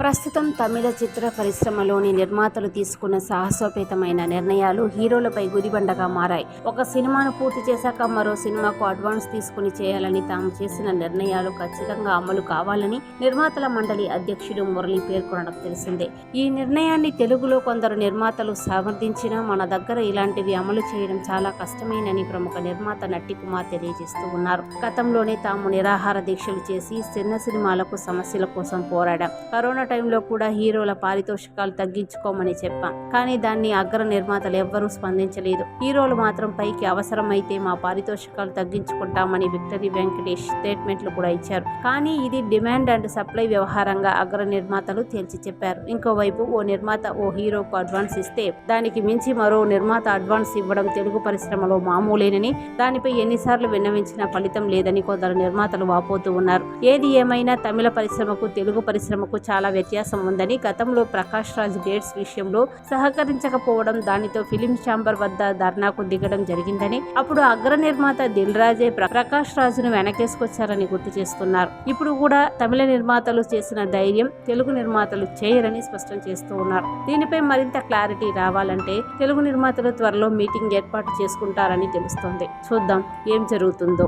ప్రస్తుతం తమిళ చిత్ర పరిశ్రమలోని నిర్మాతలు తీసుకున్న సాహసోపేతమైన నిర్ణయాలు హీరోలపై గుదిబండగా మారాయి. ఒక సినిమాను పూర్తి చేశాక మరో సినిమాకు అడ్వాన్స్ తీసుకుని చేయాలని తాము చేసిన నిర్ణయాలు ఖచ్చితంగా అమలు కావాలని నిర్మాతల మండలి అధ్యక్షుడు మురళి పేర్కొనడం తెలిసిందే. ఈ నిర్ణయాన్ని తెలుగులో కొందరు నిర్మాతలు సమర్థించినా మన దగ్గర ఇలాంటివి అమలు చేయడం చాలా కష్టమేనని ప్రముఖ నిర్మాత నట్టి కుమార్ తెలియజేస్తూ ఉన్నారు. గతంలోనే తాము నిరాహార దీక్షలు చేసి చిన్న సినిమాలకు సమస్యల కోసం పోరాడాం. కరోనా టైంలో కూడా హీరోల పారితోషికాలు తగ్గించుకోమని చెప్పాను కానీ దాన్ని అగ్ర నిర్మాతలు ఎవ్వరూ స్పందించలేదు. హీరోలు మాత్రం పైకి అవసరమైతే మా పారితోషికాలు తగ్గించుకుంటామని విక్టరీ వెంకటేష్ స్టేట్మెంట్లు కూడా ఇచ్చారు. కానీ ఇది డిమాండ్ అండ్ సప్లై వ్యవహారంగా అగ్ర నిర్మాతలు తేల్చి చెప్పారు. ఇంకోవైపు ఓ నిర్మాత ఓ హీరోకు అడ్వాన్స్ ఇస్తే దానికి మించి మరో నిర్మాత అడ్వాన్స్ ఇవ్వడం తెలుగు పరిశ్రమలో మామూలేనని దానిపై ఎన్నిసార్లు విన్నవించినా ఫలితం లేదని కొందరు నిర్మాతలు వాపోతూ ఉన్నారు. ఏది ఏమైనా తమిళ పరిశ్రమకు తెలుగు పరిశ్రమకు చాలా వ్యత్యాసం ఉందని గతంలో ప్రకాష్ రాజ్ డేట్స్ విషయంలో సహకరించకపోవడం దానితో ఫిలిం ఛాంబర్ వద్ద ధర్నాకు దిగడం జరిగిందని అప్పుడు అగ్ర నిర్మాత దిల్ రాజే ప్రకాష్ రాజును వెనకేసుకొచ్చారని గుర్తు చేస్తున్నారు. ఇప్పుడు కూడా తమిళ నిర్మాతలు చేసిన ధైర్యం తెలుగు నిర్మాతలు చేయరని స్పష్టం చేస్తూ ఉన్నారు. దీనిపై మరింత క్లారిటీ రావాలంటే తెలుగు నిర్మాతలు త్వరలో మీటింగ్ ఏర్పాటు చేసుకుంటారని తెలుస్తోంది. చూద్దాం ఏం జరుగుతుందో.